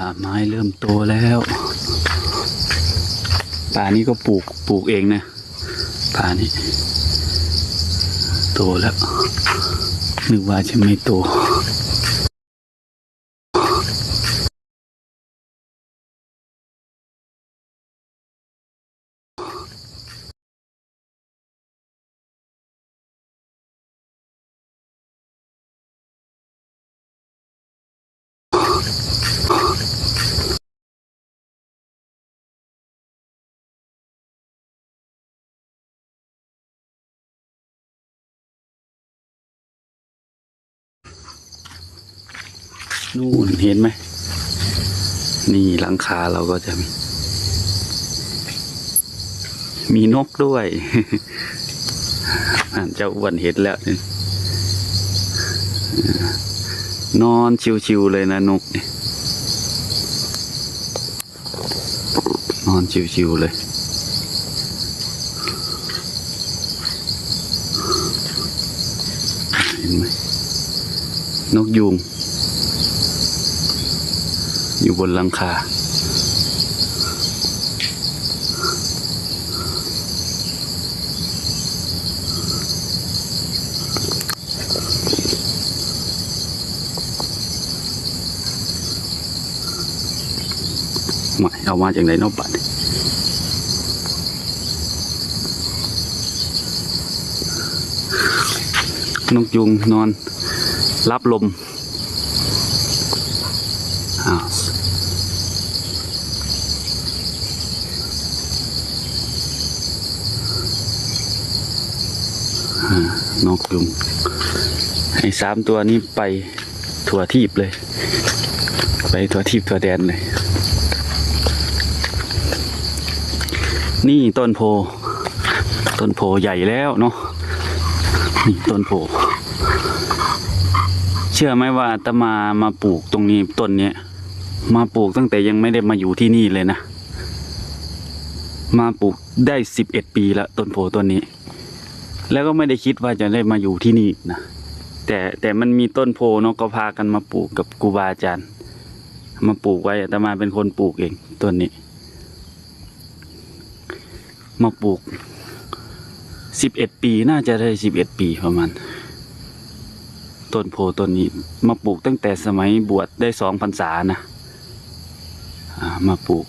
ป่าไม้เริ่มโตแล้ว ป่านี้ก็ปลูกปลูกเองนะ ป่านี้ โตแล้วนึกว่าจะไม่โต นู่นเห็นไหม นี่หลังคาเราก็จะมี มีนกด้วย เจ้าอ้วนเห็นแล้วนอนชิวๆเลยนะนกเนี่ยนอนชิวๆเลยเห็นไหมนกยูง อยู่บนหลังคาไม่เอามาจากไหนนอกบัตรนกยุงนอน รับลมอ้าวอ่าน กยุงไอ้สามตัวนี้ไปถั่วทีบเลย ไปถั่วทีบถั่วแดนเลย นี่ต้นโพ ต้นโพใหญ่แล้วเนาะนี่ต้นโพ เชื่อไหมว่าอาตมามาปลูกตรงนี้ต้นเนี้ยมาปลูกตั้งแต่ยังไม่ได้มาอยู่ที่นี่เลยนะ มาปลูกได้สิบเอ็ดปีล้วต้นโพต้นนี้ แล้วก็ไม่ได้คิดว่าจะได้มาอยู่ที่นี่นะแต่แต่มันมีต้นโพเนาะก็พากันมาปลูกกับครูบาอาจารย์ มาปลูกไว้อาตมาเป็นคนปลูกเองต้นนี้ มาปลูกสิบเอ็ดปีน่าจะได้สิบเอ็ดปีประมาณต้นโพต้นนี้ มาปลูกตั้งแต่สมัยบวชได้สองพรรษานะมาปลูก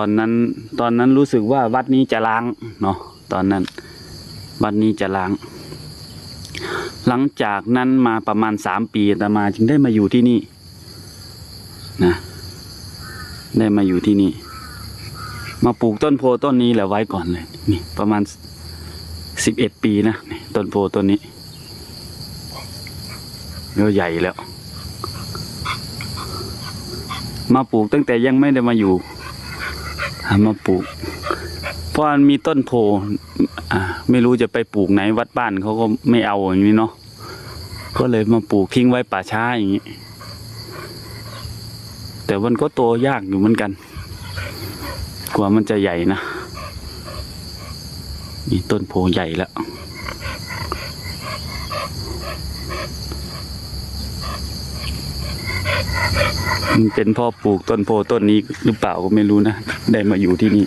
ตอนนั้น ตอนนั้นรู้สึกว่าวัดนี้จะล้างเนาะตอนนั้น วัดนี้จะล้าง หลังจากนั้นมาประมาณสามปีอาตมาจึงได้มาอยู่ที่นี่นะได้มาอยู่ที่นี่ มาปลูกต้นโพต้นนี้แหละไว้ก่อนเลยนี่ประมาณสิบเอ็ดปีนะนต้นโพต้นนี้ก็ใหญ่แล้ว มาปลูกตั้งแต่ยังไม่ได้มาอยู่ อ่ามาปลูก เพราะมันมีต้นโพอ่าไม่รู้จะไปปลูกไหนวัดบ้านเขาก็ไม่เอาอย่างนี้เนาะก็เลยมาปลูกทิ้งไว้ป่าช้าอย่างนี้ แต่มันก็โตยากอยู่เหมือนกัน กว่ามันจะใหญ่นะมีต้นโพใหญ่แล้ว มันเป็นพ่อปลูกต้นโพต้นนี้หรือเปล่าก็ไม่รู้นะ ได้มาอยู่ที่นี่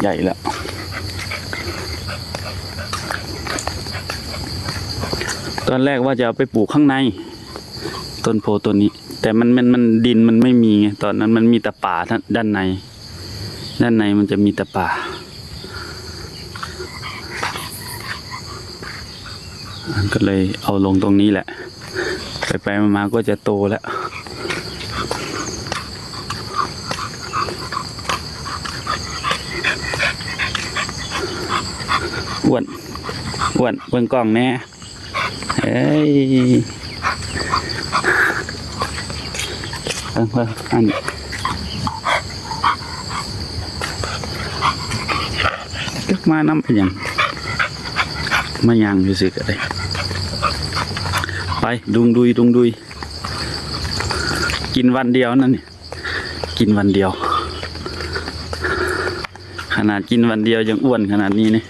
ใหญ่แล้วตอนแรกว่าจะเอาไปปลูกข้างใน ต้นโพต้นนี้ แต่มันมันมันดินมันไม่มีไงตอนนั้นมันมีแต่ป่าท่านด้านใน ด้านในมันจะมีแต่ป่า ก็เลยเอาลงตรงนี้แหละ ไปไปมาก็จะโตแล้วอ้วนอ้วนเบิ่งกล้องแน่เอ้ยเพิ่งเพิ่งอันนี้ตึกมาน้ำเป็นยังมายังอยู่สิกันเลย ไปดุงดุยดุงดุย กินวันเดียวนั่นนี่กินวันเดียว ขนาดกินวันเดียวยังอ้วนขนาดนี้เนี่ย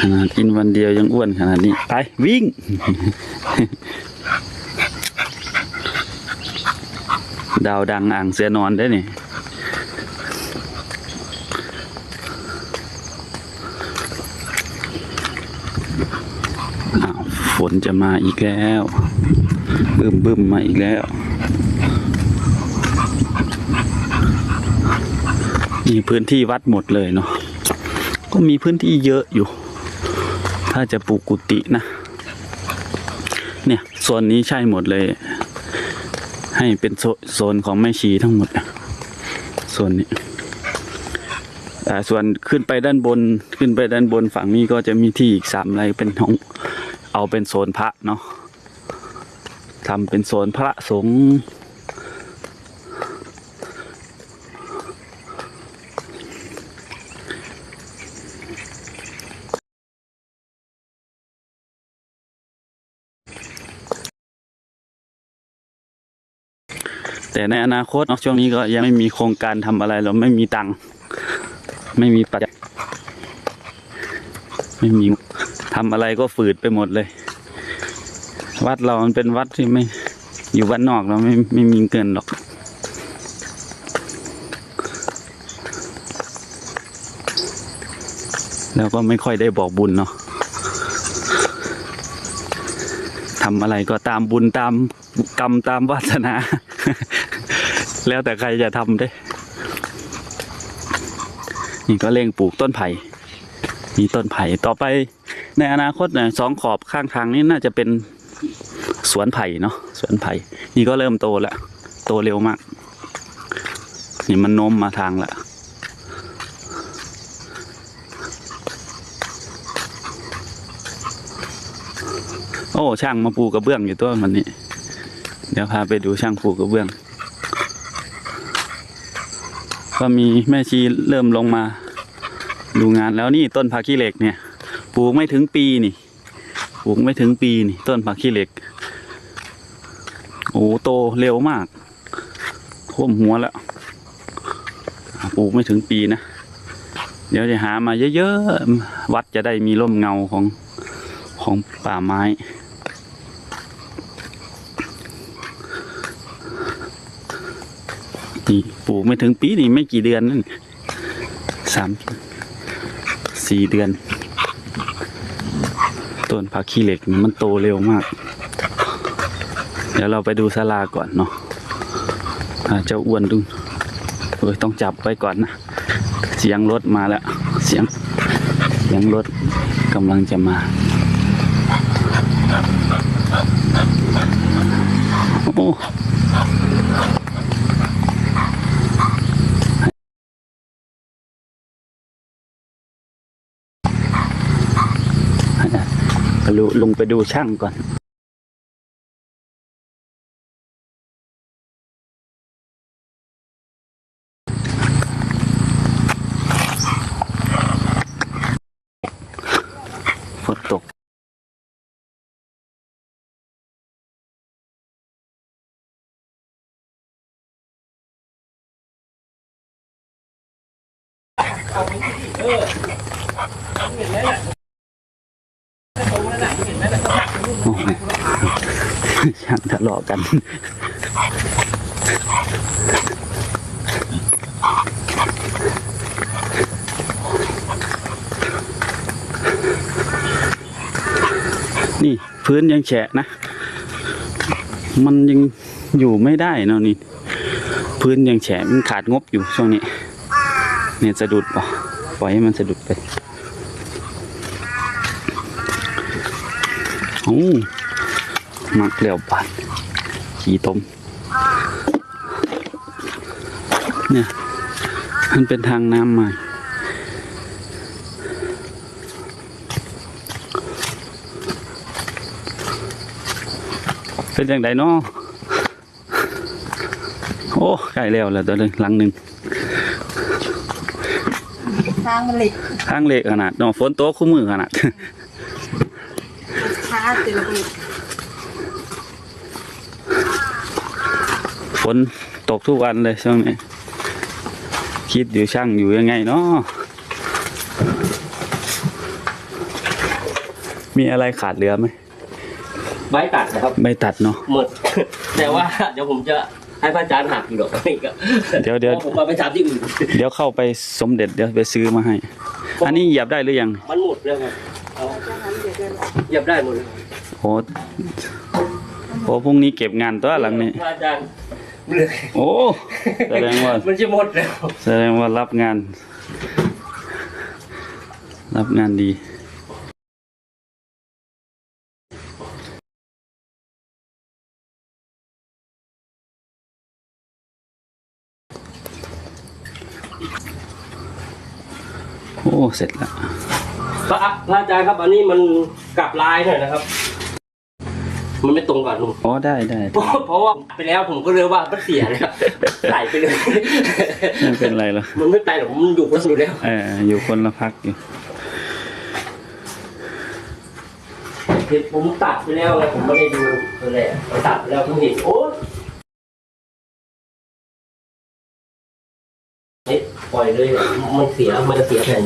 ขนาดกินวันเดียวยังอ้วนขนาดนี้ ไปวิ่ง ดาวดังอ่างเสือนอนได้นี่ฝนจะมาอีกแล้วบึ้มบึ้มมาอีกแล้ว มีพื้นที่วัดหมดเลยเนาะก็มีพื้นที่เยอะอยู่ ถ้าจะปลูกกุฏินะ เนี่ยโซนนี้ใช่หมดเลย ให้เป็นโซนของแม่ชีทั้งหมดอะโซนนี้อ่ส่วนขึ้นไปด้านบนขึ้นไปด้านบนฝั่งนี้ก็จะมีที่อีกสามไรเป็นของเอาเป็นโซนพระเนาะทำเป็นโซนพระสงฆ์ แต่ในอนาคตนาะช่วงนี้ก็ยังไม่มีโครงการทำอะไรเราไม่มีตังค์ไม่มีปัจจัยไม่มีทำอะไรก็ฝืดไปหมดเลย วัดเรามันเป็นวัดที่ไม่อยู่วัดนอกเราไม่ไม่มีเงินหรอกแล้วก็ไม่ค่อยได้บอกบุญเนาะทำอะไรก็ตามบุญตามกรรมตามวาสนา แล้วแต่ใครจะทำได้ นี่ก็เร่งปลูกต้นไผ่มีต้นไผ่ต่อไปในอนาคตเนี่ยสองขอบข้างทางนี้น่าจะเป็นสวนไผ่เนาะสวนไผ่นี่ก็เริ่มโตแล้วโตเร็วมาก นี่มันโน้มมาทางละโอ้ช่างมาปูกระเบื้องอยู่ตัวมันนี่ เดี๋ยวพาไปดูช่างปูกระเบื้อง ก็มีแม่ชีเริ่มลงมา ดูงานแล้วนี่ต้นผักขี้เหล็กเนี่ยปลูกไม่ถึงปีนี่ปลูกไม่ถึงปีนี่ ต้นผักขี้เหล็ก โอ้โตเร็วมากท่วมหัวแล้วปลูกไม่ถึงปีนะ เดี๋ยวจะหามาเยอะๆ วัดจะได้มีร่มเงาของของป่าไม้ นี่ปลูกไม่ถึงปีนี่ไม่กี่เดือนนั่นสามสี่เดือน ต้นผักขี้เหล็กมันโตเร็วมาก เดี๋ยวเราไปดูศาลาก่อนเนาะาเจ้าอ้วนดูเอ้ยต้องจับไว้ก่อนนะ เสียงรถมาแล้ว เสียง เสียงรถกำลังจะมา โอ้ไป ดูลงไปดูช่างก่อน ฝนตก โอ้โหช่าะกัน นี่พื้นยังแฉะนะ มันยังอยู่ไม่ได้เนาะนี่พื้นยังแฉะมันขาดงบอยู่ช่วงนี้ เนี่ยสะดุดป่ะปล่อยให้มันสะดุดไปโอ้ มักเกลียวปานขี่ตมเนี่ยมันเป็นทางน้ำใหม่เป็นอย่างไรเนาะโอ้ใกล้แล้วแล้วตัวหนึงหลังหนึ่งทางมันเหล็กข้างเล็กขนาดเนาะฝนตกคู่มือขนาดช้าเต็มเลย ฝนตกทุกวันเลยช่วงนี้คิดอยู่ช่างอยู่ยังไงเนาะมีอะไรขาดเหลือไหมใบตัดนะครับไม่ตัดเนาะหมด แต่ว่าเดี๋ยวผมจะให้พระอาจารย์หักอยู่ดอกนี่ก็เดี๋ยวเดี๋ยวพราะผมมาไปทำที่อื่นเดี๋ยวเข้าไปสมเด็จเดี๋ยวไปซื้อมาให้ อันนี้เหยียบได้หรือยังมันหมดแล้วครับเอาจะหันเดี๋ยวเดินเหยียบได้หมดแล้วโอ้โหพรุ่งนี้เก็บงานตัวหลังนี้พระอาจารย์ เหนื่อยโอ้แสดงว่ามันจะหมดแล้ว แสดงว่ารับงาน รับงานดีโอ้ เสร็จแล้วพระพระอาจารย์ครับ อันนี้มันกลับลายหน่อยนะครับ มันไม่ตรงกับลุงอ๋อได้ได้เพราะเพราะว่าไปแล้วผมก็เลยว่ามันเสียแล้วใส่ไปเลยไม่เป็นไรหรอกมันไม่ไปหรอกมันอยู่คนอยู่แล้วเอออยู่คนละพักอยู่เห็นผมตัดไปแล้วไงผมไม่ได้ดูตัวแรกผมตัดไปแล้วผมเห็นโอ้เฮ้ยปล่อยเลยอะมันเสียมันจะเสียแผ่น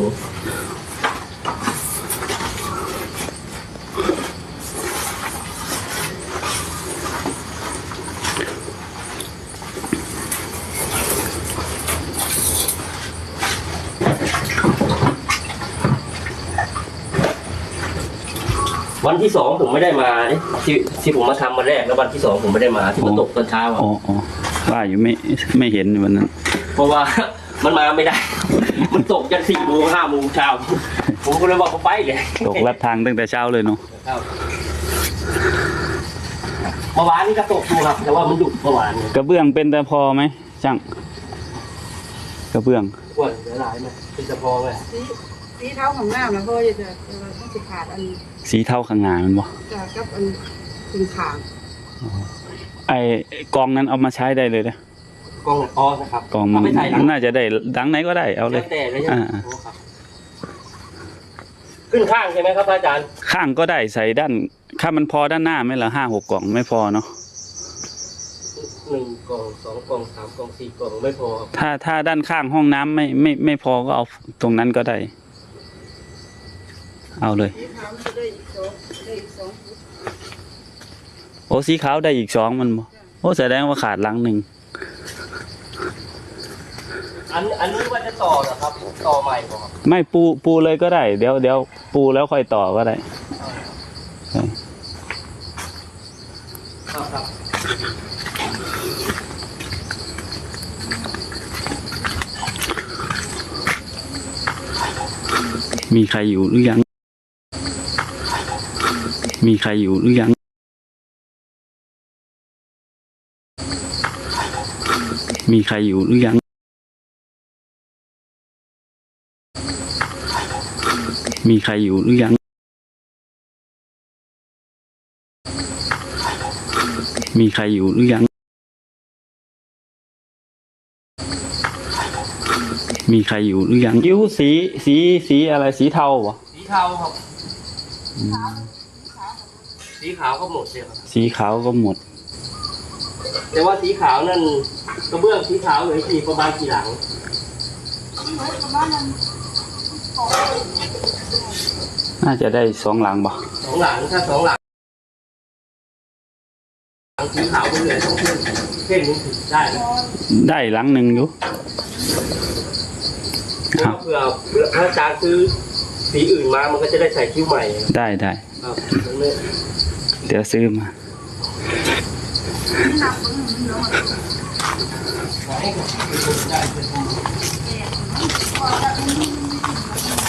วันที่สองผมไม่ได้มาเอ๊ะที่ที่ผมมาทำวันแรกแล้ววันที่สองผมไม่ได้มาที่มันตกตอนเช้าอะอ๋ออ๋อว่าอยู่ไม่ไม่เห็นวันนั้น เพราะว่า มันมาไม่ได้ มันตกยันสี่โมงห้าโมงเช้าผมก็เลยบอกเขาไปเลยตกลัดทางตั้งแต่เช้าเลยเนาะครับเมื่อวานนี้ก็ตกอยู่ครับ แต่ว่ามันหยุดเมื่อวานเนี่ยกระเบื้องเป็นแต่พอไหมช่างกระเบื้องอ้วนหลายๆไหมเป็นจะพอไหม สีสีเท้าของหน้านะพ่อจะจะจะต้องสิขาดอัน สีเท่าข้างหน้ามันบ่จะกับอันถึงขางไอ้กองนั้นเอามาใช้ได้เลยนะกล้องอ๋อนะครับกองมันเาไปใส่หลังน่าจะได้ดังไหนก็ได้เอาเลยแล้วแต่เลยใช่ไหมอ่าโอ้ครับขึ้นข้างใช่ไหมครับอาจารย์ ข้างก็ได้ใส่ด้านถ้ามันพอด้านหน้าไหมล่ะห้าหกกล่องไม่พอเนาะหนึ่งกล่องสองกล่องสามกล่องสี่กล่องไม่พอครับถ้าถ้าด้านข้างห้องน้ำไม่ไม่ไม่พอก็เอาตรงนั้นก็ได้ เอาเลยสีขาวมันจะได้อีกสองได้อีกสองฟุตโอ้สีขาวได้อีกสองมันบ่โอ้แสดงว่าขาดหลังหนึ่งอันอันนี้ว่าจะต่อเหรอครับ ต่อใหม่เหรอครับไม่ปูปูเลยก็ได้ เดี๋ยวเดี๋ยวปูแล้วค่อยต่อก็ได้ครับครับมีใครอยู่หรือยัง มีใครอยู่หรือยัง มีใครอยู่หรือยัง มีใครอยู่หรือยัง มีใครอยู่หรือยัง มีใครอยู่หรือยังยิ้วสีสีสีอะไรสีเทาเหรอ สีเทาครับ สีขาวก็หมดเลยครับสีขาวก็หมด แต่ว่าสีขาวนั่นกระเบื้องสีขาวเหลือกี่ประมาณกี่หลังน่าจะได้สองหลังบ่สองหลังถ้าสองหลังหลังสีขาวก็เหลือสองเส้นเส้นนึงถึงได้นะได้หลังหนึ่งอยู่เพราะว่าเผื่อเผื่อถ้าอาจารย์ซื้อ สีอื่นมา มันก็จะได้ใส่คิ้วใหม่ได้ได้ครับมันไม่เดี๋ยวซื้อมา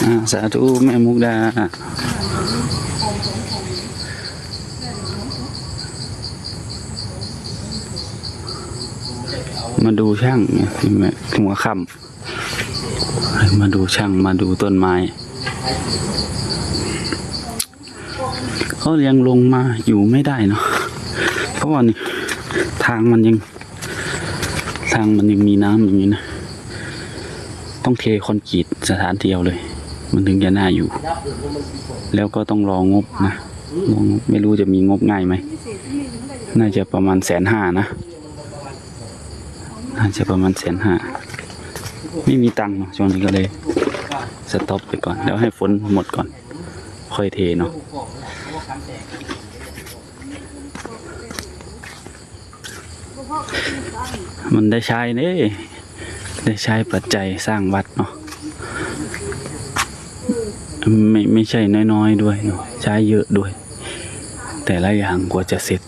อ่าสาธุแม่มุกดา มาดูช่างเนี่ยที่แม่หัวค่ำมาดูช่างมาดูต้นไม้ เขายังลงมาอยู่ไม่ได้เนาะเพราะว่านี่ทางมันยัง ทางมันยังมีน้ำอย่างนี้นะต้องเทคอนกรีตสถานเดียวเลย มันถึงจะน่าอยู่ แล้วก็ต้องรองบนะรองไม่รู้จะมีงบง่ายไหมน่าจะประมาณแสนห้านะน่าจะประมาณแสนห้าไม่มีตังค์ช่วงนี้ก็เลย สต็อปไปก่อน แล้วให้ฝนหมดก่อน ค่อยเทเนาะมันได้ใช้เด้ได้ใช้ปัจจัยสร้างวัดเนาะไม่ไม่ใช่น้อยๆด้วยเนาะใช้เยอะด้วย แต่ละอย่างกว่าจะเสร็จ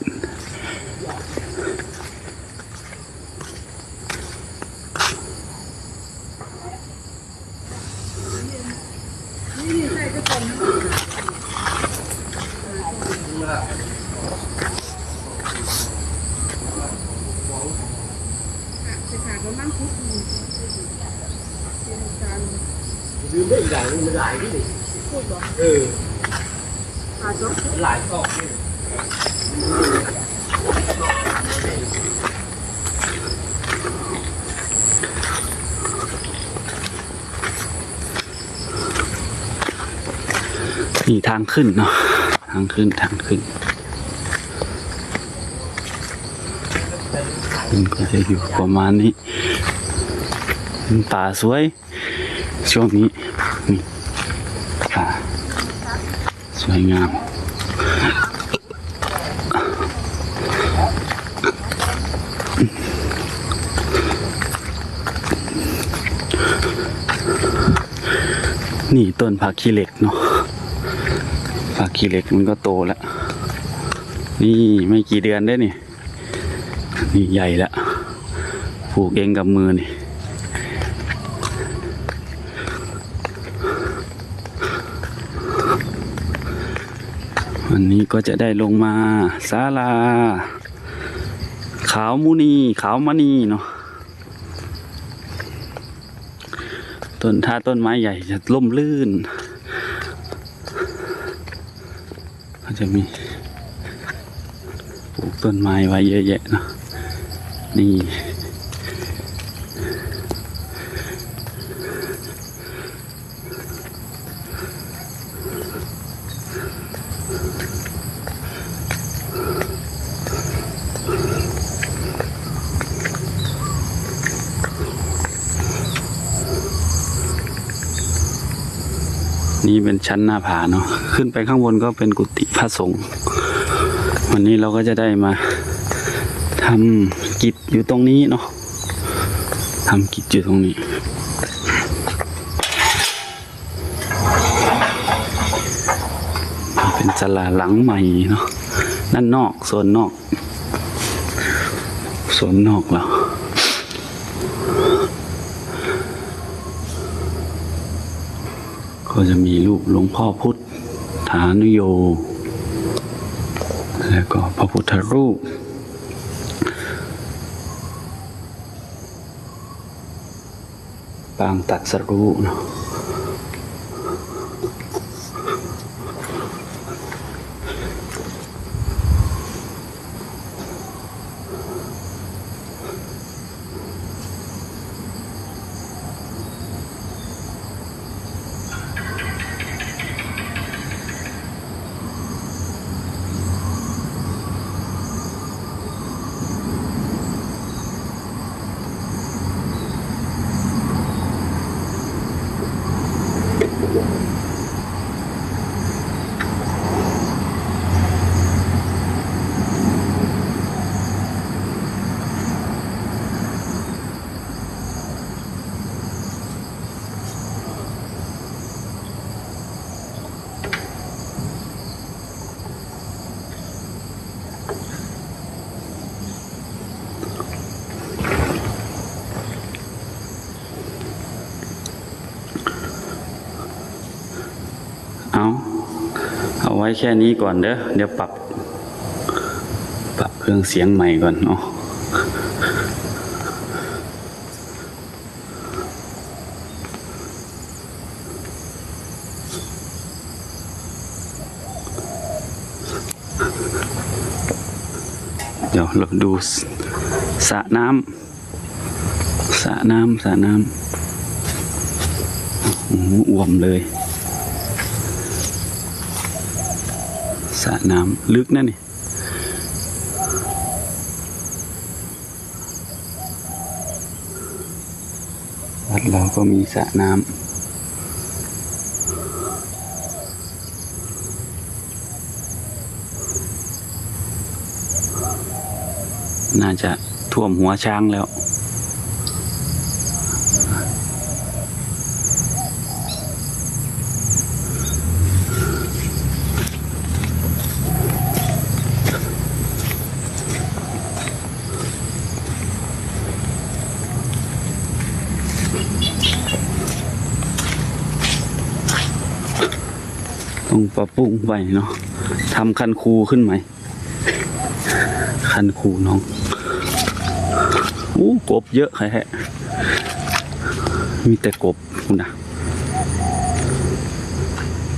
จะขาดประมาณพุทธหนึ่งเป็นการ ลืมได้อีกอย่างหนึงมันหลายที่นี่ พูดบอก เออ ขาดจบ หลายกอกนี่ นี่ทาง ขึ้นเนาะทางขึ้นทางขึ้นมันก็จะอยู่ประมาณนี้เป็นป่าสวย ช่วงนี้นี่ป่าสวยงามนี่ต้นผักขี้เหล็กเนาะ ผักขี้เหล็กมันก็โตแล้ว นี่ไม่กี่เดือนได้นี่ นี่ใหญ่ล้วปลูกเองกับมือนี่วันนี้ก็จะได้ลงมาศาลา ขาวมุนี ขาวมณีเนาะต้นถ้าต้นไม้ใหญ่จะล่มลื่น ก็ จะมีปลูกต้นไม้ไว้เยอะแยะเนาะนี่ นี่เป็นชั้นหน้าผาเนาะขึ้นไปข้างบนก็เป็นกุฏิพระสงฆ์วันนี้เราก็จะได้มาทำกิจอยู่ตรงนี้เนาะทำกิจอยู่ตรงนี้เป็นศาลาหลังใหม่เนาะด้านนอกโซนนอกโซนนอกแล้ว ก็จะมีรูปหลวงพ่อพุทธฐานุโย แล้วก็พระพุทธรูป ปางตัดสรู้เนาะ ไว้แค่นี้ก่อนเด้อเดี๋ยวปรับ ปรับเครื่องเสียงใหม่ก่อนเนาะเดี๋ยวเราดูสระน้ำสระน้ำสระน้ำโอ้โหอ่วมเลย สระน้ำลึกนั่นนี่วัดเราก็มีสระน้ำน่าจะท่วมหัวช้างแล้ว ปรับปรุงไปเนาะทำคันคูขึ้นไหม คันคูน้องอู้กบเยอะใครแฮะ มีแต่กบคุณนะ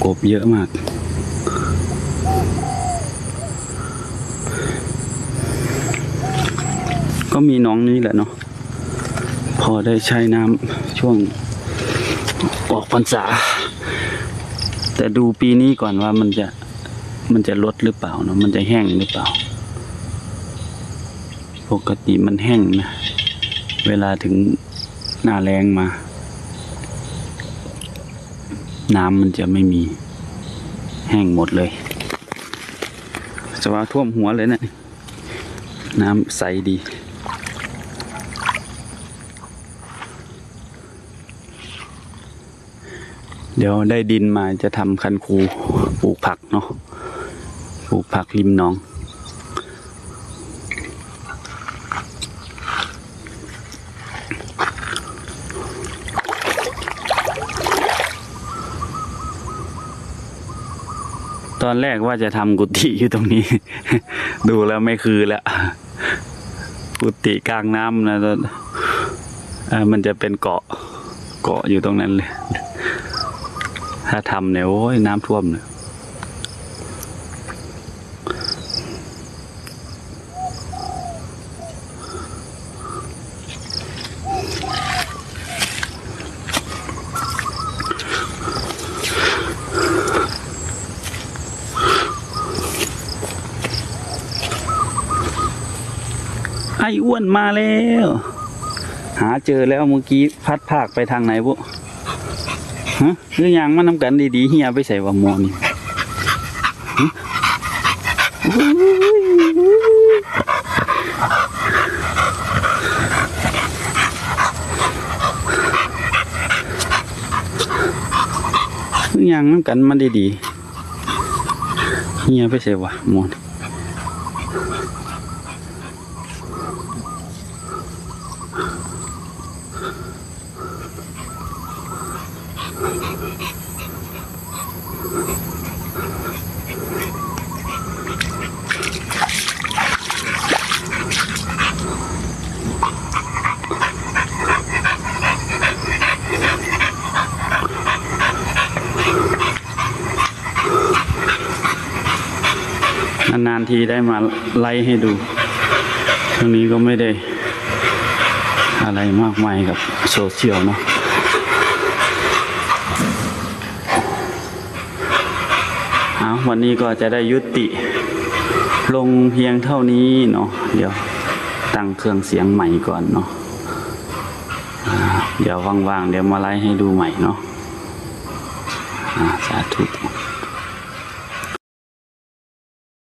กบเยอะมาก ก็มีน้องนี้แหละเนาะพอได้ใช้น้ำช่วงออกพรรษา แต่ดูปีนี้ก่อนว่ามันจะมันจะลดหรือเปล่าเนาะมันจะแห้งหรือเปล่า ปกติมันแห้งนะ เวลาถึงหน้าแรงมา น้ำมันจะไม่มีแห้งหมดเลยจะว่าท่วมหัวเลยนะ น้ำใสดี ดี๋ยวได้ดินมาจะทำคันคูปลูกผักเนาะปลูกผักริมหนองตอนแรกว่าจะทำกุฏิอยู่ตรงนี้ ดูแล้วไม่คือแล้วกุฏิกลางน้ำนะมันจะเป็นเกาะเกาะอยู่ตรงนั้นเลย ถ้าทำเนี่ยโอ้ยน้ำท่วมเลยไอ้อ้วนมาแล้ว หาเจอแล้วเมื่อกี้พัดภาคไปทางไหนบุ ฮะหรือยังมานำกันดีๆเฮียไปใส่ว่าหมอนี่หึโอ้ยหรือยังนำกันมาดีๆเฮียไปใส่ว่าหมอนี่ ๆทีได้มาไล่ให้ดูช่วงนี้ก็ไม่ได้อะไรมากมายกับโซเชียลเนาะเอาวันนี้ก็จะได้ยุติลงเพียงเท่านี้เนาะเดี๋ยวตั้งเครื่องเสียงใหม่ก่อนเนาะเดี๋ยวว่างๆ เดี๋ยวมาไล่ให้ดูใหม่เนาะสาธุ